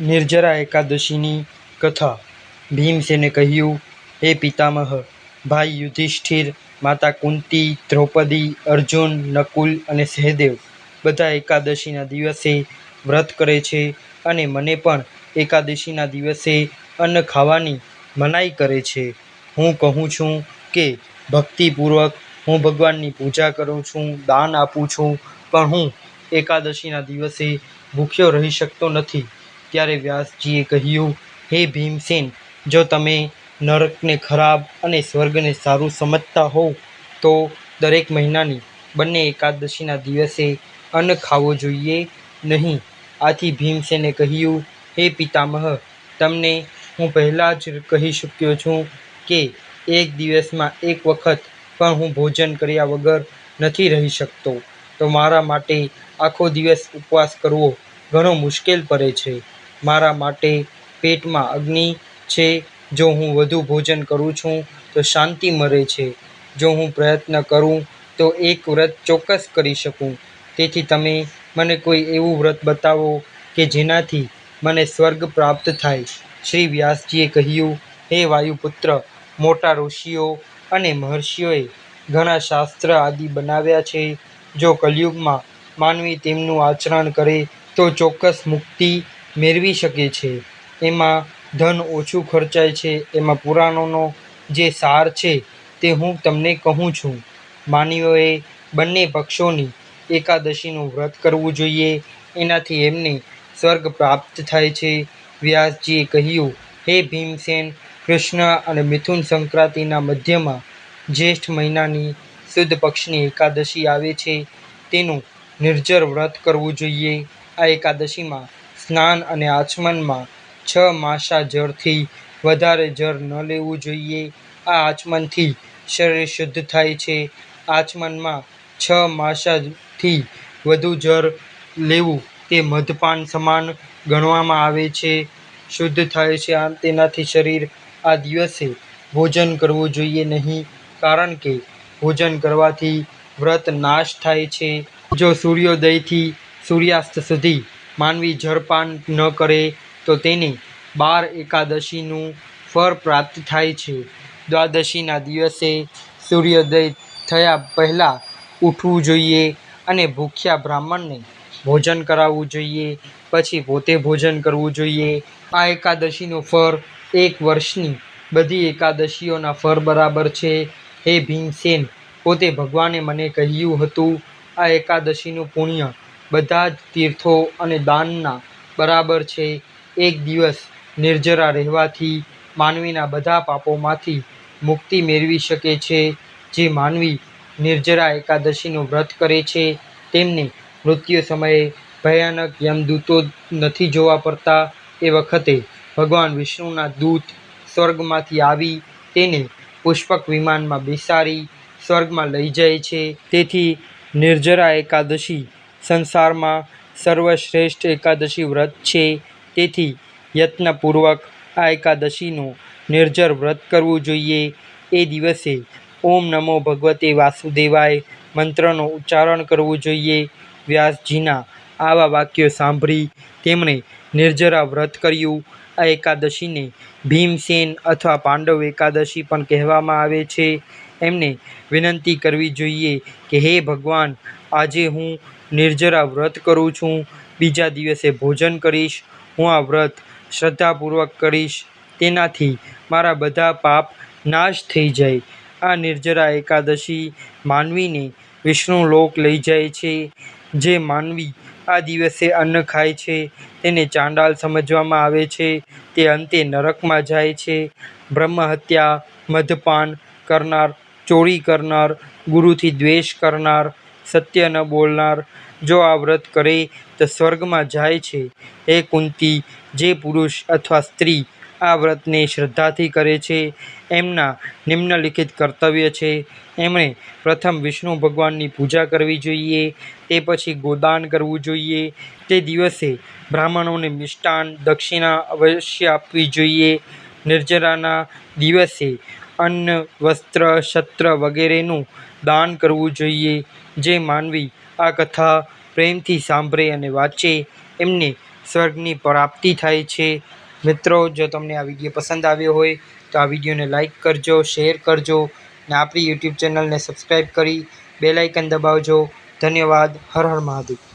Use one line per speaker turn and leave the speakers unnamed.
નિર્જરા એકાદશીની કથા. ભીમસેને કહ્યું, હે પિતામહ, ભાઈ યુધિષ્ઠિર, માતા કુંતી, દ્રૌપદી, અર્જુન, નકુલ અને સહદેવ બધા એકાદશીના દિવસે વ્રત કરે છે અને મને પણ એકાદશીના દિવસે અન્ન ખાવાની મનાઈ કરે છે. હું કહું છું કે ભક્તિપૂર્વક હું ભગવાનની પૂજા કરું છું, દાન આપું છું, પણ હું એકાદશીના દિવસે ભૂખ્યો રહી શકતો નથી. ત્યારે વ્યાસજીએ કહ્યું, હે ભીમસેન, જો તમે નરકને ખરાબ અને સ્વર્ગને સારું સમજતા હોવ, તો દરેક મહિનાની બંને એકાદશીના દિવસે અન્ન ખાવો જોઈએ નહીં. આથી ભીમસેને કહ્યું, હે પિતામહ, તમને હું પહેલાં જ કહી ચૂક્યો છું કે એક દિવસમાં એક વખત પણ હું ભોજન કર્યા વગર નથી રહી શકતો. તો મારા માટે આખો દિવસ ઉપવાસ કરવો ઘણો મુશ્કેલ પડે છે. મારા માટે પેટમાં અગ્નિ છે. જો હું વધુ ભોજન કરું છું, તો શાંતિ મરે છે. જો હું પ્રયત્ન કરું, તો એક વ્રત ચોક્કસ કરી શકું. તેથી તમે મને કોઈ એવું વ્રત બતાવો કે જેનાથી મને સ્વર્ગ પ્રાપ્ત થાય. શ્રી વ્યાસજીએ કહ્યું, હે વાયુપુત્ર, મોટા ઋષિઓ અને મહર્ષિઓએ ઘણા શાસ્ત્ર આદિ બનાવ્યા છે. જો કલિયુગમાં માનવી તેમનું આચરણ કરે, તો ચોક્કસ મુક્તિ મેળવી શકે છે. એમાં ધન ઓછું ખર્ચાય છે. એમાં પુરાણોનો જે સાર છે તે હું તમને કહું છું. માનવીઓએ બંને પક્ષોની એકાદશીનું વ્રત કરવું જોઈએ. એનાથી એમને સ્વર્ગ પ્રાપ્ત થાય છે. વ્યાસજીએ કહ્યું, હે ભીમસેન, કૃષ્ણ અને મિથુન સંક્રાંતિના મધ્યમાં જ્યેષ્ઠ મહિનાની શુદ્ધ પક્ષની એકાદશી આવે છે. તેનું નિર્જર વ્રત કરવું જોઈએ. આ એકાદશીમાં સ્નાન અને આચમનમાં છ માસા જળથી વધારે જળ ન લેવું જોઈએ. આ આચમનથી શરીર શુદ્ધ થાય છે. આચમનમાં છ માસાથી વધુ જળ લેવું તે મધપાન સમાન ગણવામાં આવે છે. શુદ્ધ થાય છે આમ તેનાથી શરીર આ દિવસે ભોજન કરવું જોઈએ નહીં, કારણ કે ભોજન કરવાથી વ્રત નાશ થાય છે. જો સૂર્યોદયથી સૂર્યાસ્ત સુધી માનવી જળપાન ન કરે તો તેને બાર એકાદશીનું ફળ પ્રાપ્ત થાય છે. દ્વાદશીના દિવસે સૂર્યોદય થયા પહેલાં ઉઠવું જોઈએ અને ભૂખ્યા બ્રાહ્મણને ભોજન કરાવવું જોઈએ. પછી પોતે ભોજન કરવું જોઈએ. આ એકાદશીનું ફળ એક વર્ષની બધી એકાદશીઓના ફળ બરાબર છે. હે ભીમસેન, પોતે ભગવાને મને કહ્યું હતું, આ એકાદશીનું પુણ્ય બધા જ તીર્થો અને દાનના બરાબર છે. એક દિવસ નિર્જરા રહેવાથી માનવીના બધા પાપોમાંથી મુક્તિ મેળવી શકે છે. જે માનવી નિર્જરા એકાદશીનું વ્રત કરે છે, તેમને મૃત્યુ સમયે ભયાનક યમદૂતો નથી જોવા પડતા. એ વખતે ભગવાન વિષ્ણુના દૂત સ્વર્ગમાંથી આવી તેને પુષ્પક વિમાનમાં બેસાડી સ્વર્ગમાં લઈ જાય છે. તેથી નિર્જરા એકાદશી સંસારમાં સર્વશ્રેષ્ઠ એકાદશી વ્રત છે. તેથી યત્નપૂર્વક આ એકાદશીનું નિર્જર વ્રત કરવું જોઈએ. એ દિવસે ઓમ નમો ભગવતે વાસુદેવાય મંત્રનું ઉચ્ચારણ કરવું જોઈએ. વ્યાસજીના આવા વાક્યો સાંભળી તેમણે નિર્જરા વ્રત કર્યું. આ એકાદશીને ભીમસેન અથવા પાંડવ એકાદશી પણ કહેવામાં આવે છે. એમને વિનંતી કરવી જોઈએ કે હે ભગવાન, આજે હું નિર્જરા વ્રત કરું છું, બીજા દિવસે ભોજન કરીશ, હું આ વ્રત શ્રદ્ધાપૂર્વક કરીશ, તેનાથી મારા બધા પાપ નાશ થઈ જાય. આ નિર્જરા એકાદશી માનવીને વિષ્ણુ લોક લઈ જાય છે. જે માનવી આ દિવસે અન્ન ખાય છે, તેને ચાંડાલ સમજવામાં આવે છે, તે અંતે નરકમાં જાય છે. બ્રહ્મહત્યા મધપાન કરનાર ચોરી કરનાર, ગુરુથી દ્વેષ કરનાર, સત્ય ન બોલનાર, જો આ વ્રત કરે તો સ્વર્ગમાં જાય છે. હે કુંતી, જે પુરુષ અથવા સ્ત્રી આ વ્રતને શ્રદ્ધાથી કરે છે, એમના નિમ્નલિખિત કર્તવ્ય છે. એમણે પ્રથમ વિષ્ણુ ભગવાનની પૂજા કરવી જોઈએ, તે પછી ગોદાન કરવું જોઈએ, તે દિવસે બ્રાહ્મણોને મિષ્ટાન દક્ષિણા અવશ્ય આપવી જોઈએ. નિર્જરાના દિવસે અન્ન, વસ્ત્ર, શસ્ત્ર વગેરેનું દાન કરવું જોઈએ. જે માનવી આ કથા પ્રેમથી સાંભળે અને વાંચે, એમને સ્વર્ગની પ્રાપ્તિ થાય છે. મિત્રો, જો તમને આ વીડિયો પસંદ આવ્યો હોય, તો આ વિડીયોને લાઈક કરજો, શેર કરજો અને આપણી યુટ્યુબ ચેનલને સબસ્ક્રાઈબ કરી બેલાઇકન દબાવજો. ધન્યવાદ. હર હર મહાદેવ.